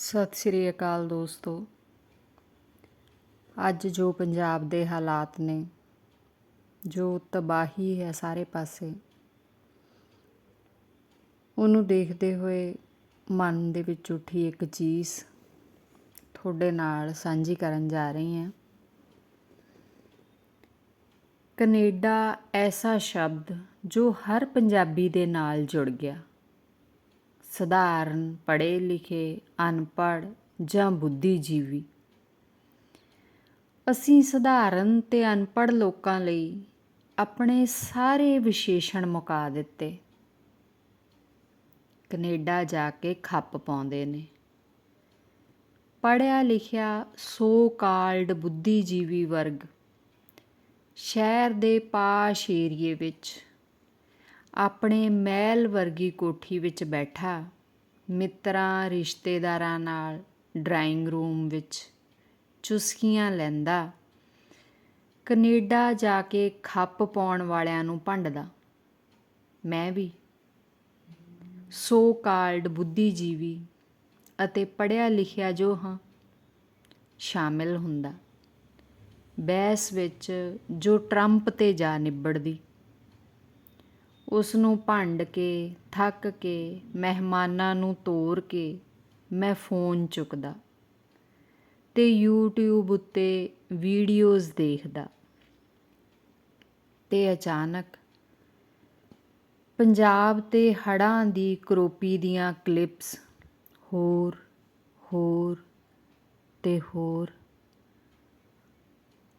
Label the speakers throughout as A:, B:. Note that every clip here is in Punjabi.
A: ਸਤਿ ਸ੍ਰੀ ਅਕਾਲ ਦੋਸਤੋ। ਅੱਜ ਜੋ ਪੰਜਾਬ ਦੇ ਹਾਲਾਤ ਨੇ, ਜੋ ਤਬਾਹੀ ਹੈ ਸਾਰੇ ਪਾਸੇ, ਉਹਨੂੰ ਦੇਖਦੇ ਹੋਏ ਮਨ ਦੇ ਵਿੱਚ ਉੱਠੀ ਇੱਕ ਚੀਜ਼ ਤੁਹਾਡੇ ਨਾਲ ਸਾਂਝੀ ਕਰਨ ਜਾ ਰਹੀ ਹਾਂ। ਕੈਨੇਡਾ ਐਸਾ ਸ਼ਬਦ ਜੋ ਹਰ ਪੰਜਾਬੀ ਦੇ ਨਾਲ ਜੁੜ ਗਿਆ। ਸਧਾਰਨ ਪੜ੍ਹੇ ਲਿਖੇ ਅਨਪੜ੍ਹ ਜਾਂ ਬੁੱਧੀਜੀਵੀ। ਅਸੀਂ ਸਧਾਰਨ ਤੇ ਅਨਪੜ੍ਹ ਲੋਕਾਂ ਲਈ ਆਪਣੇ ਸਾਰੇ ਵਿਸ਼ੇਸ਼ਣ ਮੁਕਾ ਦਿੱਤੇ। ਕੈਨੇਡਾ ਜਾ ਕੇ ਖੱਪ ਪਾਉਂਦੇ ਨੇ। ਪੜ੍ਹਿਆ ਲਿਖਿਆ ਸੋ ਕਾਲਡ ਬੁੱਧੀਜੀਵੀ ਵਰਗ ਸ਼ਹਿਰ ਦੇ ਪਾਸ਼ ਏਰੀਏ ਵਿੱਚ ਆਪਣੇ ਮਹਿਲ ਵਰਗੀ ਕੋਠੀ ਵਿੱਚ ਬੈਠਾ, ਮਿੱਤਰਾਂ ਰਿਸ਼ਤੇਦਾਰਾਂ ਨਾਲ ਡਰਾਇੰਗ ਰੂਮ ਵਿੱਚ ਚੁਸਕੀਆਂ ਲੈਂਦਾ, ਕੈਨੇਡਾ ਜਾ ਕੇ ਖੱਪ ਪਾਉਣ ਵਾਲਿਆਂ ਨੂੰ ਭੰਡਦਾ। ਮੈਂ ਵੀ। ਸੋ ਕਾਲਡ ਬੁੱਧੀਜੀਵੀ ਅਤੇ ਪੜ੍ਹਿਆ ਲਿਖਿਆ ਜੋ ਹਾਂ, ਸ਼ਾਮਿਲ ਹੁੰਦਾ। ਬਹਿਸ ਵਿੱਚ ਜੋ ਟਰੰਪ ਤੇ ਜਾ ਨਿਬੜਦੀ। ਉਸ ਨੂੰ ਭੰਡ ਕੇ, ਥੱਕ ਕੇ, ਮਹਿਮਾਨਾਂ ਨੂੰ ਤੋਰ ਕੇ ਮੈਂ ਫੋਨ ਚੁੱਕਦਾ ਤੇ YouTube ਉੱਤੇ ਵੀਡੀਓਜ਼ ਦੇਖਦਾ ਤੇ ਅਚਾਨਕ ਪੰਜਾਬ ਤੇ ਹੜਾਂ ਦੀ ਕਰੋਪੀ ਦੀਆਂ ਕਲਿੱਪਸ ਹੋਰ ਹੋਰ ਤੇ ਹੋਰ।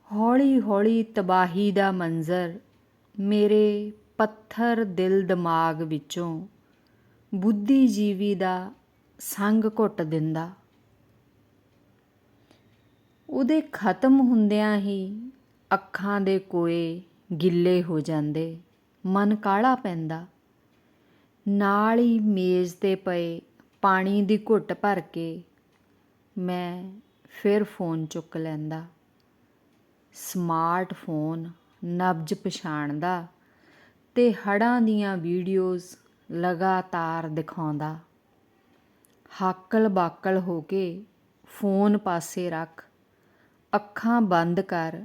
A: ਹੌਲੀ ਹੌਲੀ ਤਬਾਹੀ ਦਾ ਮੰਜ਼ਰ ਮੇਰੇ ਪੱਥਰ ਦਿਲ ਦਿਮਾਗ ਵਿੱਚੋਂ ਬੁੱਧੀਜੀਵੀ ਦਾ ਸੰਗ ਘੁੱਟ ਦਿੰਦਾ। ਉਹਦੇ ਖਤਮ ਹੁੰਦਿਆਂ ਹੀ ਅੱਖਾਂ ਦੇ ਕੋਏ ਗਿੱਲੇ ਹੋ ਜਾਂਦੇ, ਮਨ ਕਾਲਾ ਪੈਂਦਾ। ਨਾਲ ਹੀ ਮੇਜ਼ ਤੇ ਪਏ ਪਾਣੀ ਦੀ ਘੁੱਟ ਭਰ ਕੇ ਮੈਂ ਫਿਰ ਫੋਨ ਚੁੱਕ ਲੈਂਦਾ। ਸਮਾਰਟਫੋਨ ਨਬਜ ਪਛਾਣਦਾ। ਅਤੇ ਹੜ੍ਹਾਂ ਦੀਆਂ ਵੀਡੀਓਜ਼ ਲਗਾਤਾਰ ਦਿਖਾਉਂਦਾ। ਹਾਕਲ ਬਾਕਲ ਹੋ ਕੇ ਫੋਨ ਪਾਸੇ ਰੱਖ, ਅੱਖਾਂ ਬੰਦ ਕਰ,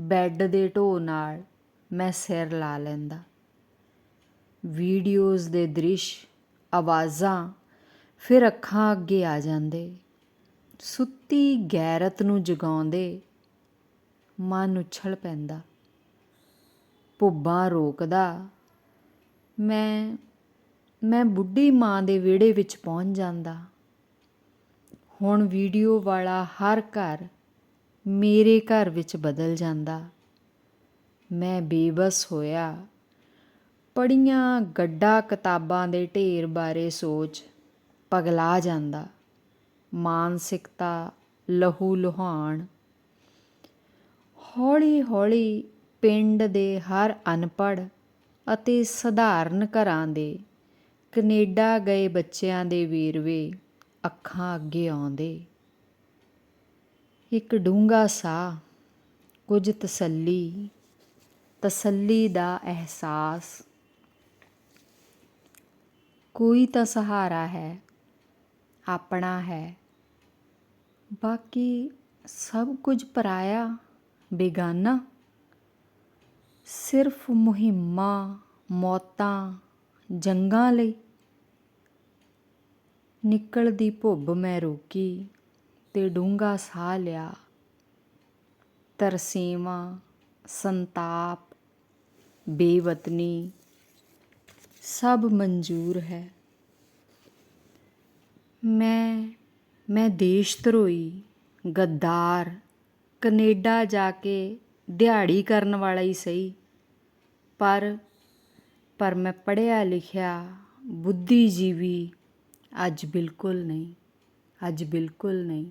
A: ਬੈੱਡ ਦੇ ਢੋ ਨਾਲ ਮੈਂ ਸਿਰ ਲਾ ਲੈਂਦਾ। ਵੀਡੀਓਜ਼ ਦੇ ਦ੍ਰਿਸ਼, ਆਵਾਜ਼ਾਂ, ਫਿਰ ਅੱਖਾਂ ਅੱਗੇ ਆ ਜਾਂਦੇ। ਸੁੱਤੀ ਗੈਰਤ ਨੂੰ ਜਗਾਉਂਦੇ ਮਨ ਉਛਲ ਪੈਂਦਾ। ਭੁੱਬਾਂ ਰੋਕਦਾ। ਮੈਂ ਮੈਂ ਬੁੱਢੀ ਮਾਂ ਦੇ ਵਿਹੜੇ ਵਿੱਚ ਪਹੁੰਚ ਜਾਂਦਾ। ਹੁਣ ਵੀਡੀਓ ਵਾਲਾ ਹਰ ਘਰ ਮੇਰੇ ਘਰ ਵਿੱਚ ਬਦਲ ਜਾਂਦਾ। ਮੈਂ ਬੇਬਸ ਹੋਇਆ। ਪੜੀਆਂ ਗੱਡਾ ਕਿਤਾਬਾਂ ਦੇ ਢੇਰ ਬਾਰੇ ਸੋਚ ਪਗਲਾ ਜਾਂਦਾ। ਮਾਨਸਿਕਤਾ ਲਹੂ ਲੁਹਾਣ ਹੌਲੀ ਹੌਲੀ ਪਿੰਡ ਦੇ ਹਰ ਅਨਪੜ੍ਹ ਅਤੇ ਸਧਾਰਨ ਘਰਾਂ ਦੇ, ਕਨੇਡਾ ਗਏ ਬੱਚਿਆਂ ਦੇ ਵੇਰਵੇ ਅੱਖਾਂ ਅੱਗੇ ਆਉਂਦੇ। ਇੱਕ ਡੂੰਘਾ ਸਾਹ, ਕੁਝ ਤਸੱਲੀ ਤਸੱਲੀ ਦਾ ਅਹਿਸਾਸ। ਕੋਈ ਤਾਂ ਸਹਾਰਾ ਹੈ, ਆਪਣਾ ਹੈ, ਬਾਕੀ ਸਭ ਕੁਝ ਪਰਾਇਆ, ਬੇਗਾਨਾ। ਸਿਰਫ ਮੁਹਿੰਮਾਂ, ਮੌਤਾਂ, ਜੰਗਾਂ ਲਈ ਨਿਕਲਦੀ ਭੁੱਬ ਮੈਂ ਰੋਕੀ ਤੇ ਡੂੰਘਾ ਸਾਹ ਲਿਆ। ਤਰਸੇਵਾਂ, ਸੰਤਾਪ, ਬੇਵਤਨੀ ਸਭ ਮਨਜ਼ੂਰ ਹੈ। ਮੈਂ ਮੈਂ ਦੇਸ਼ ਧਰੋਈ, ਗੱਦਾਰ, ਕੈਨੇਡਾ ਜਾ ਕੇ ਦਿਹਾੜੀ ਕਰਨ ਵਾਲਾ ਹੀ ਸਹੀ। ਪਰ ਪਰ ਮੈਂ ਪੜ੍ਹਿਆ ਲਿਖਿਆ ਬੁੱਧੀਜੀਵੀ ਅੱਜ ਬਿਲਕੁਲ ਨਹੀਂ ਅੱਜ ਬਿਲਕੁਲ ਨਹੀਂ।